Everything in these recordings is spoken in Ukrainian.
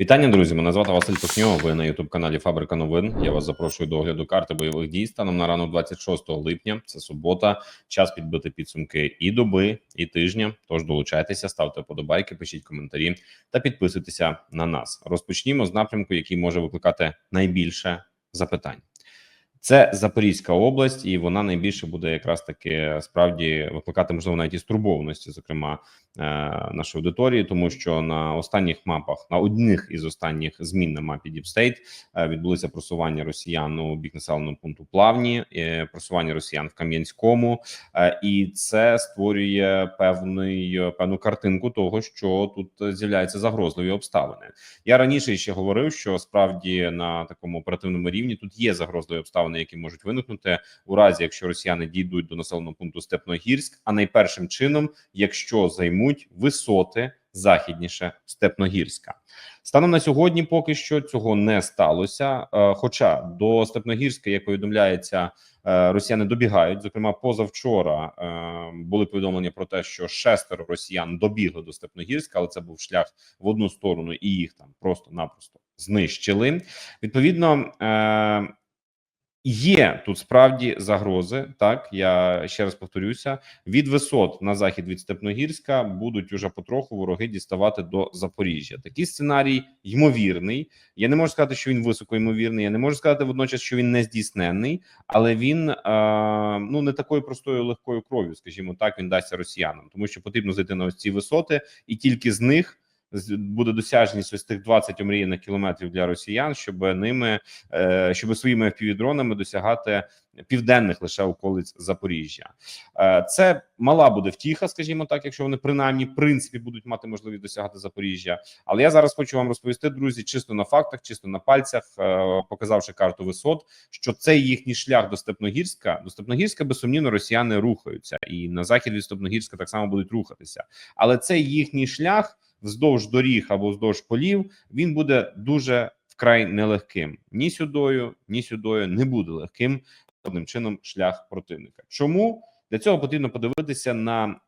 Вітання, друзі. Мене звати Василь Пухньов. Ви на youtube каналі Фабрика новин. Я вас запрошую до огляду карти бойових дій станом на ранок 26 липня. Це субота. Час підбити підсумки і доби, і тижня. Тож долучайтеся, ставте подобайки, пишіть коментарі та підписуйтеся на нас. Розпочнімо з напрямку, який може викликати найбільше запитань. Це Запорізька область, і вона найбільше буде якраз таки справді викликати можливо навіть і стурбованості, зокрема нашої аудиторії, тому що на останніх мапах на одних із останніх змін на мапі Deep State е, відбулися просування росіян у бік населеного пункту Плавні, е, просування росіян в Кам'янському, е, і це створює певний певну картинку того, що тут з'являються загрозливі обставини. Я раніше ще говорив, що справді на такому оперативному рівні тут є загрозливі обставини, які можуть виникнути у разі, якщо росіяни дійдуть до населеного пункту Степногірськ, а найпершим чином, якщо займуть висоти західніше Степногірська. Станом на сьогодні, поки що цього не сталося. Е, Хоча до Степногірська, як повідомляється, е, росіяни добігають. Зокрема, позавчора е, були повідомлення про те, що шестеро росіян добігли до Степногірська, але це був шлях в одну сторону, і їх там просто-напросто знищили. Відповідно. Є тут справді загрози. Так я ще раз повторюся: від висот на захід від Степногірська будуть уже потроху вороги діставати до Запоріжжя. Такий сценарій ймовірний. Я не можу сказати, що він високоймовірний. Я не можу сказати водночас, що він не здійсненний, але він е, ну не такою простою легкою кров'ю, скажімо так, він дасться росіянам, тому що потрібно зайти на ось ці висоти, і тільки з них. Буде досяжність ось тих 20 омріяних кілометрів для росіян, щоб ними е, щоб своїми FPV-дронами досягати південних лише околиць Запоріжжя. Е, Це мала буде втіха, скажімо так, якщо вони принаймні в принципі будуть мати можливість досягати Запоріжжя. Але я зараз хочу вам розповісти, друзі, чисто на фактах, чисто на пальцях, е, показавши карту висот, що цей їхній шлях до Степногірська, до Степногірська безсумнівно росіяни рухаються, і на захід від Степногірська так само будуть рухатися. Але цей їхній шлях вздовж доріг або вздовж полів він буде дуже вкрай нелегким. Ні сюдою, ні сюдою не буде легким одним чином шлях противника. Чому для цього потрібно подивитися на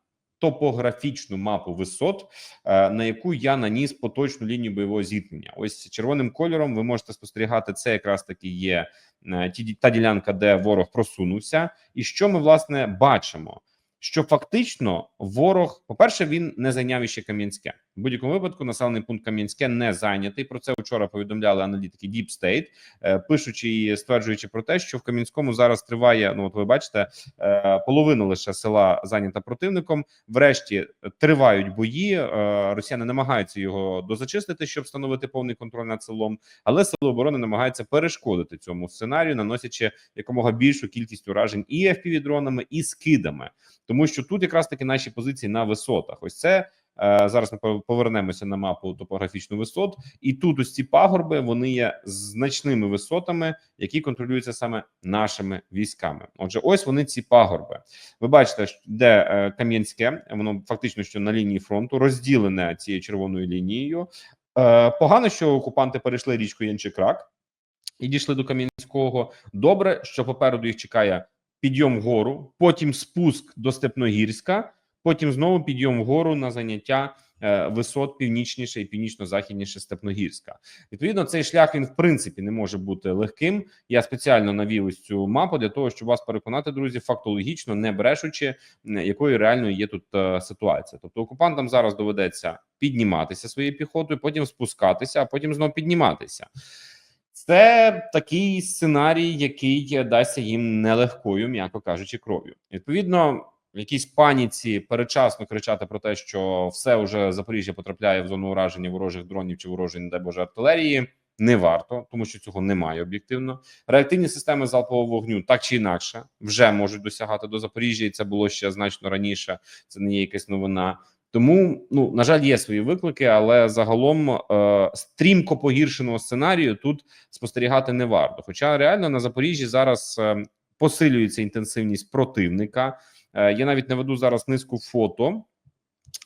топографічну мапу висот, е, на яку я наніс поточну лінію бойового зіткнення. Ось червоним кольором ви можете спостерігати. Це якраз таки є е, та ділянка, де ворог просунувся, і що ми власне бачимо. Що фактично ворог, по-перше, він не зайняв іще Кам'янське. В будь-якому випадку населений пункт Кам'янське не зайнятий. Про це вчора повідомляли аналітики Deep State, е, пишучи і стверджуючи про те, що в Кам'янському зараз триває. Ну, от ви бачите, е, половина лише села зайнята противником. Врешті е, тривають бої. Росіяни намагаються його дозачистити, щоб встановити повний контроль над селом. Але сили оборони намагаються перешкодити цьому сценарію, наносячи якомога більшу кількість уражень і FPV-дронами, і скидами, тому що тут якраз таки наші позиції на висотах. Ось це. Е, Зараз ми повернемося на мапу топографічну висот, і тут ось ці пагорби вони є значними висотами, які контролюються саме нашими військами. Отже, ось вони ці пагорби. Ви бачите, де е, Кам'янське, воно фактично що на лінії фронту розділене цією червоною лінією. Е, Погано, що окупанти перейшли річку Янчикрак і дійшли до Кам'янського. Добре, що попереду їх чекає підйом вгору, потім спуск до Степногірська, потім знову підйом вгору на заняття е, висот північніше і північно-західніше Степногірська. Відповідно, цей шлях він в принципі не може бути легким. Я спеціально навів ось цю мапу для того, щоб вас переконати, друзі, фактологічно, не брешучи, якою реальною є тут е, ситуація. Тобто окупантам зараз доведеться підніматися своєю піхотою, потім спускатися, а потім знову підніматися. Це такий сценарій, який дасться їм нелегкою, м'яко кажучи, кров'ю. Відповідно, в якійсь паніці передчасно кричати про те, що все вже Запоріжжя потрапляє в зону ураження ворожих дронів чи ворожої, не дай Боже, артилерії. Не варто, тому що цього немає об'єктивно. Реактивні системи залпового вогню так чи інакше вже можуть досягати до Запоріжжя, і це було ще значно раніше. Це не є якась новина. Тому, ну на жаль, є свої виклики, але загалом е, стрімко погіршеного сценарію тут спостерігати не варто. Хоча реально на Запоріжжі зараз е, посилюється інтенсивність противника. Е, я навіть наведу зараз низку фото.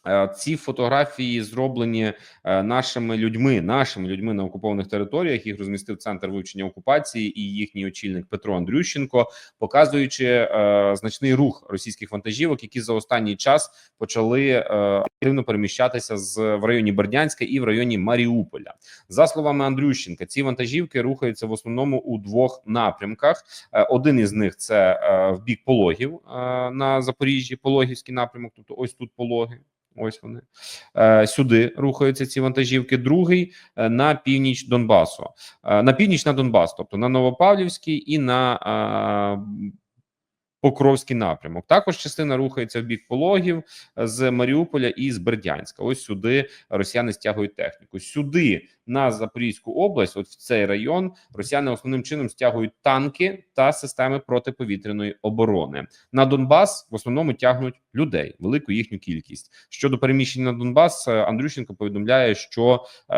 Е, Ці фотографії зроблені е, нашими людьми, нашими людьми на окупованих територіях. Їх розмістив центр вивчення окупації і їхній очільник Петро Андрющенко, показуючи е, значний рух російських вантажівок, які за останній час почали активно переміщатися з в районі Бердянська і в районі Маріуполя. За словами Андрющенка, ці вантажівки рухаються в основному у двох напрямках. Один із них це в бік пологів на Запоріжжі, пологівський напрямок. Тобто, ось тут пологи. Ось вони Е, сюди рухаються ці вантажівки. Другий е, на північ Донбасу, Е, на північ на Донбас, тобто на Новопавлівський і на Покровський напрямок. Також частина рухається в бік пологів з Маріуполя і з Бердянська. Ось сюди росіяни стягують техніку. Сюди на Запорізьку область, от в цей район, росіяни основним чином стягують танки та системи протиповітряної оборони. На Донбас в основному тягнуть людей, велику їхню кількість. Щодо переміщення на Донбас, е, Андрющенко повідомляє, що е,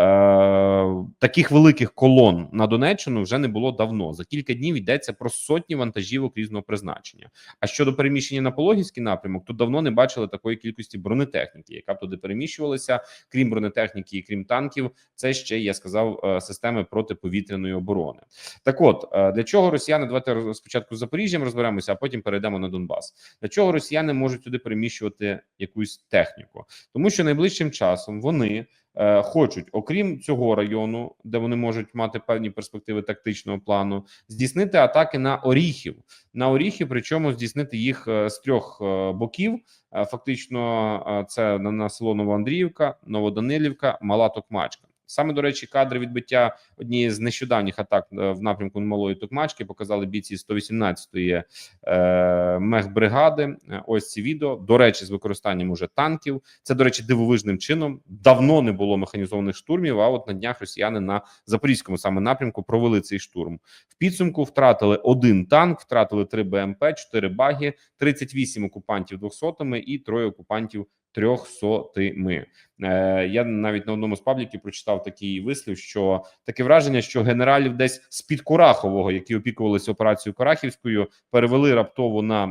таких великих колон на Донеччину вже не було давно. За кілька днів йдеться про сотні вантажівок різного призначення. А щодо переміщення на Пологівський напрямок, то давно не бачили такої кількості бронетехніки, яка б туди переміщувалася. Крім бронетехніки і крім танків, це ще я сказав е, системи протиповітряної оборони. Так, от е, для чого росіяни давайте спочатку з Запоріжжям розберемося, а потім перейдемо на Донбас. Для чого росіяни можуть туди переміщувати якусь техніку? Тому що найближчим часом вони е, хочуть, окрім цього району, де вони можуть мати певні перспективи тактичного плану, здійснити атаки на Оріхів. На Оріхів, причому здійснити їх з трьох боків. Фактично, це на село Новоандріївка, Новоданилівка, Мала Токмачка. Саме до речі, кадри відбиття однієї з нещодавніх атак е, в напрямку Малої Токмачки показали бійці 118-ї е, мехбригади. Е, Ось ці відео. До речі, з використанням уже танків. Це до речі, дивовижним чином. Давно не було механізованих штурмів. А от на днях росіяни на запорізькому саме напрямку провели цей штурм. В підсумку втратили один танк, втратили три БМП, чотири баги, 38 окупантів 200-ми і троє окупантів трьохсотими. Е, я навіть на одному з пабліків прочитав такий вислів, що таке враження, що генералів десь з під Курахового, які опікувалися операцією Корахівською, перевели раптово на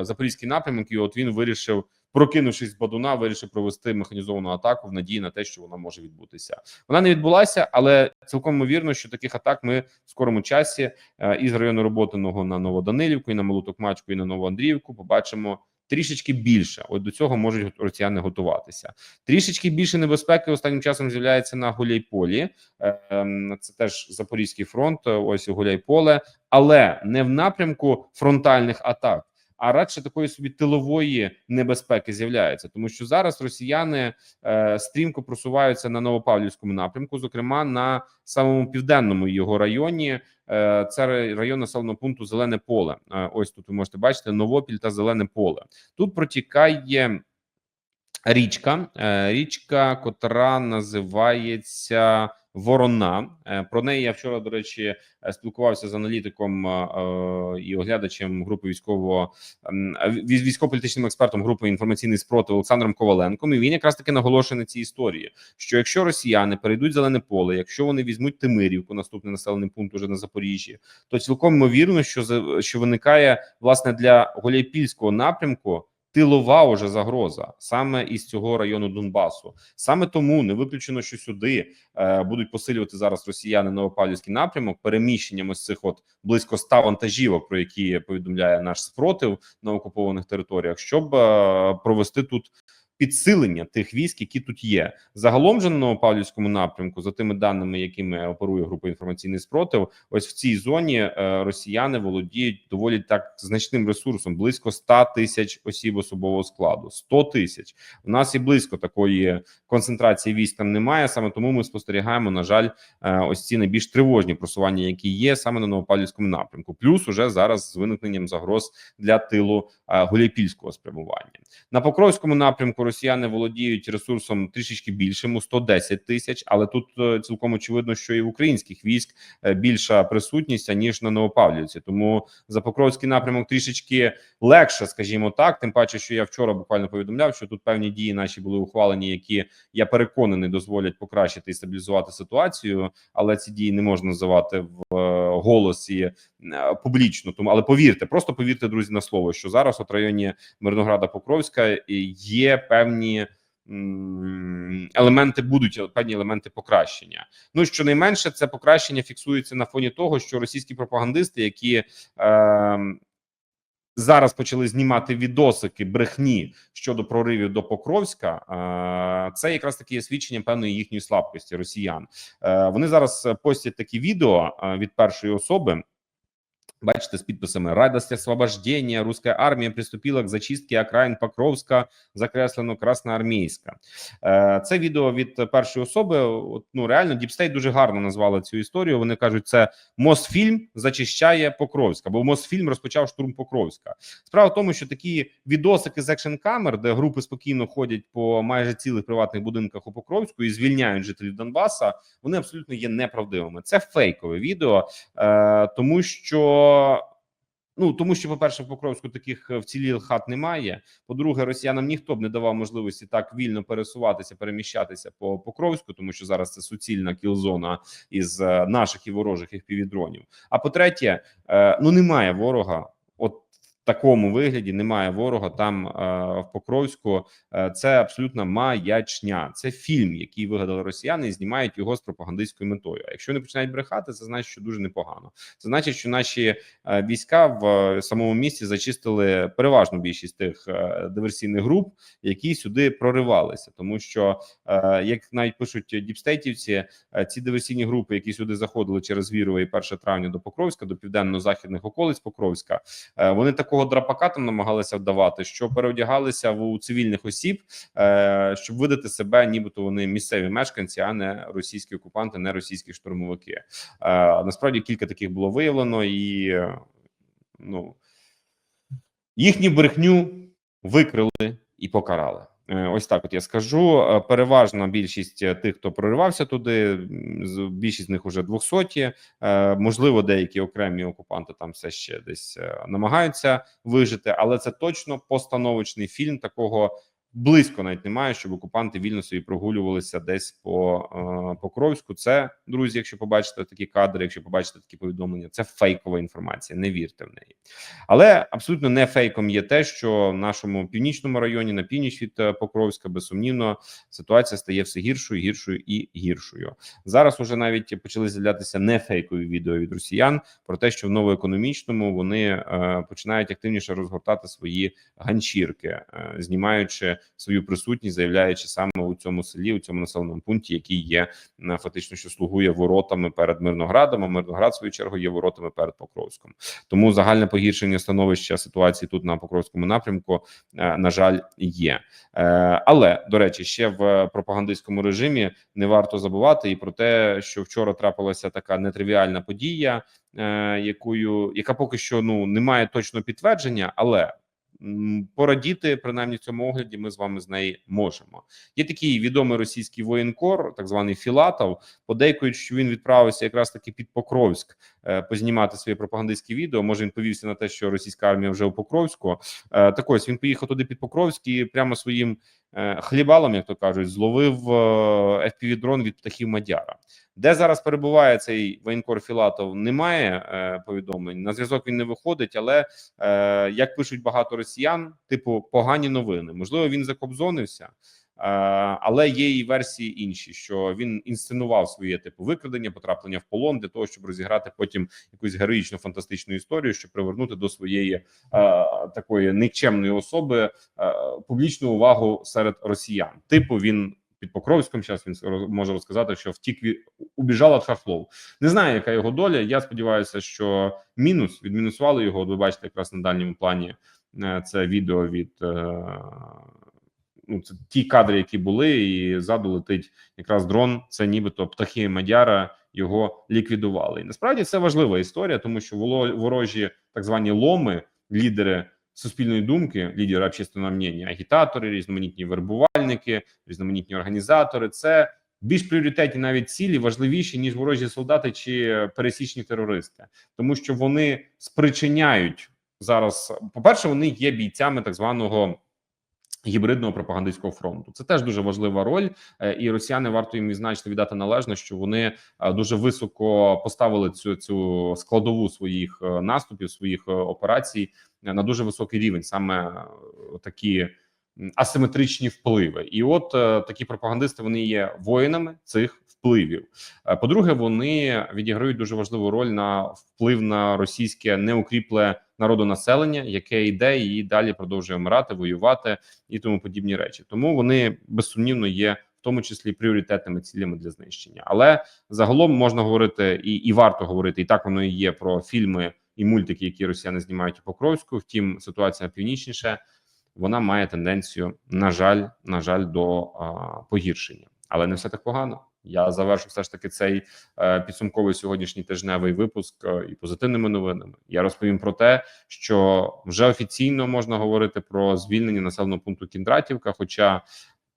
е, запорізький напрямок, і от він вирішив. Прокинувшись з Бадуна, вирішив провести механізовану атаку в надії на те, що вона може відбутися. Вона не відбулася, але цілком ймовірно, що таких атак ми в скорому часі е, із району роботиного на Новоданилівку, і на Малу Токмачку, і на Новоандріївку побачимо трішечки більше. От до цього можуть росіяни готуватися. Трішечки більше небезпеки останнім часом з'являється на Гуляйполі. Ем, Це теж Запорізький фронт. Ось Гуляйполе, але не в напрямку фронтальних атак. А радше такої собі тилової небезпеки з'являється, тому що зараз росіяни е, стрімко просуваються на Новопавлівському напрямку, зокрема на самому південному його районі. Е, це район населеного пункту Зелене поле. Е, ось тут ви можете бачити Новопіль та Зелене поле. Тут протікає річка, е, річка, котра називається Ворона. Е, Про неї я вчора, до речі, е, спілкувався з аналітиком е, і оглядачем групи військового вій- військово-політичним експертом групи інформаційний спротив Олександром Коваленком. І він якраз таки наголошує на цій історії, що якщо росіяни перейдуть зелене поле, якщо вони візьмуть Тимирівку, наступний населений пункт уже на Запоріжжі, то цілком ймовірно, що що виникає власне для Гуляйпільського напрямку. Тилова уже загроза саме із цього району Донбасу. Саме тому не виключено, що сюди е, будуть посилювати зараз росіяни Новопавлівський напрямок переміщенням ось цих от близько 100 вантажівок, про які повідомляє наш спротив на окупованих територіях, щоб е, провести тут підсилення тих військ, які тут є. Загалом же на Новопавлівському напрямку, за тими даними, якими оперує група інформаційний спротив, ось в цій зоні е, росіяни володіють доволі так значним ресурсом близько 100 тисяч осіб особового складу. 100 тисяч. У нас і близько такої концентрації військ там немає. Саме тому ми спостерігаємо, на жаль, е, ось ці найбільш тривожні просування, які є саме на Новопавлівському напрямку. Плюс уже зараз з виникненням загроз для тилу е, Гуляйпільського спрямування. На Покровському напрямку росіяни володіють ресурсом трішечки більшим у 110 тисяч, але тут е, цілком очевидно, що і в українських військ е, більша присутність аніж на Новопавлівці. Тому за Покровський напрямок трішечки легше, скажімо так. Тим паче, що я вчора буквально повідомляв, що тут певні дії наші були ухвалені, які я переконаний дозволять покращити і стабілізувати ситуацію, але ці дії не можна називати в е, голосі публічно. Тому але повірте, просто повірте, друзі, на слово, що зараз, от районі Мирнограда Покровська, є певні. Елементи будуть певні елементи покращення. Ну щонайменше, це покращення фіксується на фоні того, що російські пропагандисти, які е, зараз почали знімати відосики брехні щодо проривів до Покровська, е, це якраз таки є свідчення певної їхньої слабкості росіян. Е, Вони зараз постять такі відео е, від першої особи. Бачите, з підписами «Радость освобождения. Русская армия приступила к зачистке окраїн Покровська, закреслено Красноармійська». Е, Це відео від першої особи. От, Ну реально, Діпстейт дуже гарно назвали цю історію. Вони кажуть, це Мосфільм зачищає Покровська, бо Мосфільм розпочав штурм Покровська. Справа в тому, що такі відосики з екшн камер, де групи спокійно ходять по майже цілих приватних будинках у Покровську і звільняють жителів Донбаса, вони абсолютно є неправдивими. Це фейкове відео, е, тому що. Ну тому, що, по перше, в Покровську таких е, вцілілих хат немає. По-друге, росіянам ніхто б не давав можливості так вільно пересуватися, переміщатися по Покровську, тому що зараз це суцільна кілзона із е, наших і ворожих FPV-дронів. А по-третє, е, ну немає ворога. Такому вигляді немає ворога там е, в Покровську. Е, це абсолютна маячня. Це фільм, який вигадали росіяни, і знімають його з пропагандистською метою. А якщо вони починають брехати, це значить, що дуже непогано. Це значить, що наші е, війська в самому місті зачистили переважну більшість тих диверсійних груп, які сюди проривалися, тому що як навіть пишуть діпстейтівці, ці диверсійні групи, які сюди заходили через Вірове і 1 травня до Покровська, до південно-західних околиць Покровська, вони такого драпака там намагалися вдавати, що переодягалися в цивільних осіб, е, щоб видати себе, нібито вони місцеві мешканці, а не російські окупанти, не російські штурмовики. Е, Насправді кілька таких було виявлено, і е, ну їхню брехню викрили і покарали. Е, Ось так, от я скажу. Е, Переважна більшість е, тих, хто проривався туди, більшість з них уже двохсоті. Е, Можливо, деякі окремі окупанти там все ще десь намагаються вижити, але це точно постановочний фільм. Такого близько навіть немає, щоб окупанти вільно собі прогулювалися десь по е, Покровську. Це друзі, якщо побачите такі кадри, якщо побачите такі повідомлення, це фейкова інформація. Не вірте в неї. Але абсолютно не фейком є те, що в нашому північному районі на північ від е, Покровська безсумнівно ситуація стає все гіршою, гіршою і гіршою. Зараз уже навіть почали з'являтися не фейкові відео від росіян про те, що в новоекономічному вони е, починають активніше розгортати свої ганчірки, знімаючи свою присутність, заявляючи саме у цьому селі, у цьому населеному пункті, який є фактично, що слугує воротами перед Мирноградом. А Мирноград, в свою чергу, є воротами перед Покровськом. Тому загальне погіршення становища ситуації тут на Покровському напрямку, е, на жаль, є. Е, Але до речі, ще в пропагандистському режимі не варто забувати і про те, що вчора трапилася така нетривіальна подія, е, якою яка поки що ну не має точного підтвердження, але порадіти принаймні в цьому огляді ми з вами з неї можемо. Є такий відомий російський воєнкор, так званий Філатов. Подейкують, що він відправився якраз таки під Покровськ е, познімати свої пропагандистські відео. Може він повівся на те, що російська армія вже у Покровську. Е, Так ось він поїхав туди під Покровськ і прямо своїм е, хлібалом, як то кажуть, зловив е, FPV-дрон від птахів Мадяра. Де зараз перебуває цей воєнкор Філатов? Немає е, повідомлень. На зв'язок він не виходить, але е, як пишуть багато росіян, типу погані новини. Можливо, він закобзонився. Е, Але є і версії інші, що він інсценував своє типу викрадення, потраплення в полон для того, щоб розіграти потім якусь героїчну фантастичну історію, щоб привернути до своєї е, такої никчемної особи е, публічну увагу серед росіян. Типу він під Покровськом. Зараз він може розказати, що втік від убіжав від хахлов. Не знаю, яка його доля. Я сподіваюся, що мінус відмінусували його. От Ви бачите, якраз на дальньому плані е, це відео від. е, Ну, це ті кадри, які були, і ззаду летить якраз дрон. Це нібито птахи Мадяра його ліквідували. І насправді це важлива історія, тому що ворожі так звані ломи, лідери суспільної думки, лідери общественного мнення, агітатори, різноманітні вербувальники, різноманітні організатори. Це більш пріоритетні навіть цілі важливіші ніж ворожі солдати чи пересічні терористи, тому що вони спричиняють зараз. По перше, вони є бійцями так званого. Гібридного пропагандистського фронту це теж дуже важлива роль, е, і росіяни варто їм відзначити віддати належно, що вони е, дуже високо поставили цю цю складову своїх е, наступів, своїх операцій на дуже високий рівень. Саме такі асиметричні впливи. І от такі пропагандисти вони є воїнами цих впливів. По-друге, вони відіграють дуже важливу роль на вплив на російське неукріпле народонаселення, яке йде і далі продовжує вмирати, воювати і тому подібні речі. Тому вони безсумнівно є в тому числі пріоритетними цілями для знищення. Але загалом можна говорити і, і варто говорити, і так воно і є про фільми і мультики, які росіяни знімають у Покровську. Втім, ситуація північніше вона має тенденцію, на жаль, на жаль, до а, погіршення, але не все так погано. Я завершу все ж таки цей е, підсумковий сьогоднішній тижневий випуск е, і позитивними новинами. Я розповім про те, що вже офіційно можна говорити про звільнення населеного пункту Кіндратівка, хоча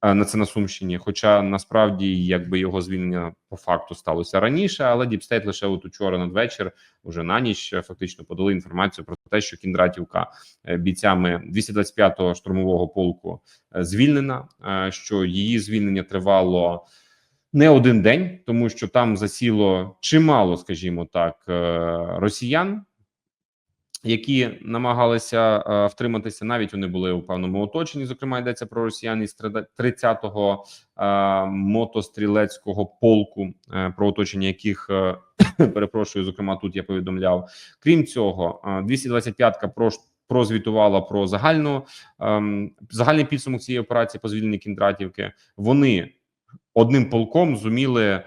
е, на це на Сумщині, хоча насправді якби його звільнення по факту сталося раніше, але Діпстейт лише от учора надвечір, уже на ніч фактично подали інформацію про те, що Кіндратівка бійцями 225-го штурмового полку звільнена, що її звільнення тривало не один день, тому що там засіло чимало, скажімо так, е, росіян. Які намагалися е, втриматися, навіть вони були у певному оточенні. Зокрема, йдеться про росіян із 30-го е, мотострілецького полку, про оточення яких перепрошую. Зокрема, тут я повідомляв. Крім цього, е, 225-ка про прозвітувала про загальну ем, загальний підсумок цієї операції по звільненню Кіндратівки. Вони одним полком зуміли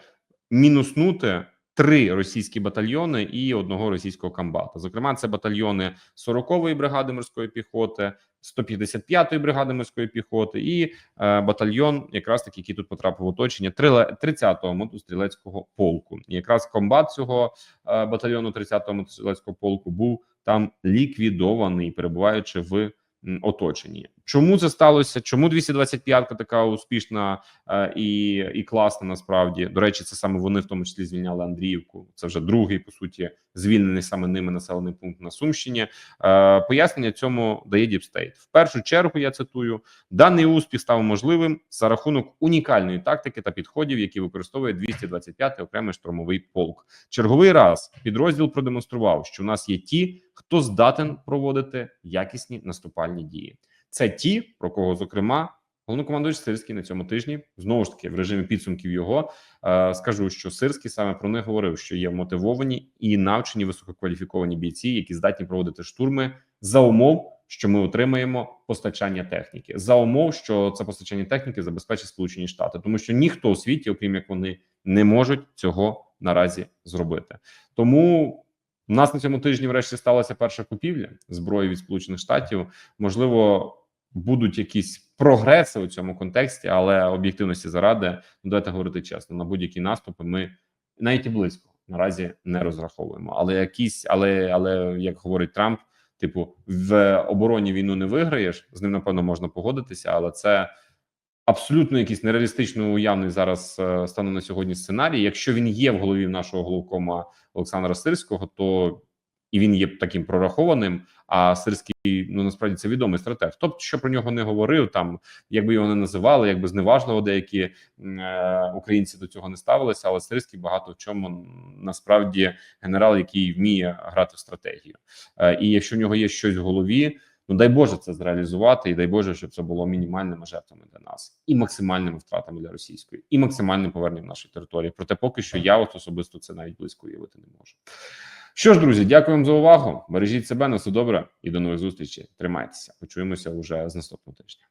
мінуснути три російські батальйони і одного російського комбата. Зокрема, це батальйони 40-ї бригади морської піхоти, 155-ї бригади морської піхоти і е, батальйон, якраз таки, який тут потрапив в оточення, 30-го мотострілецького полку. І якраз комбат цього е, батальйону 30-го мотострілецького полку був там ліквідований, перебуваючи в оточенні. Чому це сталося? Чому 225-ка така успішна е, і, і класна? Насправді до речі, це саме вони в тому числі звільняли Андріївку. Це вже другий по суті звільнений саме ними населений пункт на Сумщині. Е, пояснення цьому дає Діпстейт. В першу чергу я цитую: даний успіх став можливим за рахунок унікальної тактики та підходів, які використовує 225-й окремий штурмовий полк. Черговий раз підрозділ продемонстрував, що у нас є ті, хто здатен проводити якісні наступальні дії. Це ті, про кого зокрема головнокомандуючий Сирський на цьому тижні знову ж таки в режимі підсумків його е, скажу, що Сирський саме про них говорив, що є мотивовані і навчені висококваліфіковані бійці, які здатні проводити штурми за умов, що ми отримаємо постачання техніки, за умов, що це постачання техніки забезпечить Сполучені Штати, тому що ніхто у світі, окрім як вони, не можуть цього наразі зробити. Тому у нас на цьому тижні, врешті, сталася перша купівля зброї від Сполучених Штатів. Можливо, будуть якісь прогреси у цьому контексті, але об'єктивності заради ну, давайте говорити чесно. На будь-які наступи ми навіть і близько наразі не розраховуємо. Але якісь, але але як говорить Трамп, типу в обороні війну не виграєш. З ним напевно можна погодитися, але це. Абсолютно якийсь нереалістично уявний зараз е, стане на сьогодні сценарій. Якщо він є в голові нашого головкома Олександра Сирського, то і він є таким прорахованим. А Сирський ну насправді це відомий стратег. Тобто, що про нього не говорив, там якби його не називали, якби зневажливо деякі е, українці до цього не ставилися. Але Сирський багато в чому насправді генерал, який вміє грати в стратегію. Е, і якщо в нього є щось в голові. Ну, дай Боже, це зреалізувати, і дай Боже, щоб це було мінімальними жертвами для нас, і максимальними втратами для російської, і максимальним поверненням нашої території. Проте, поки що я от особисто це навіть близько уявити не можу. Що ж, друзі, дякую вам за увагу. Бережіть себе на все добре і до нових зустрічей. Тримайтеся. Почуємося уже з наступного тижня.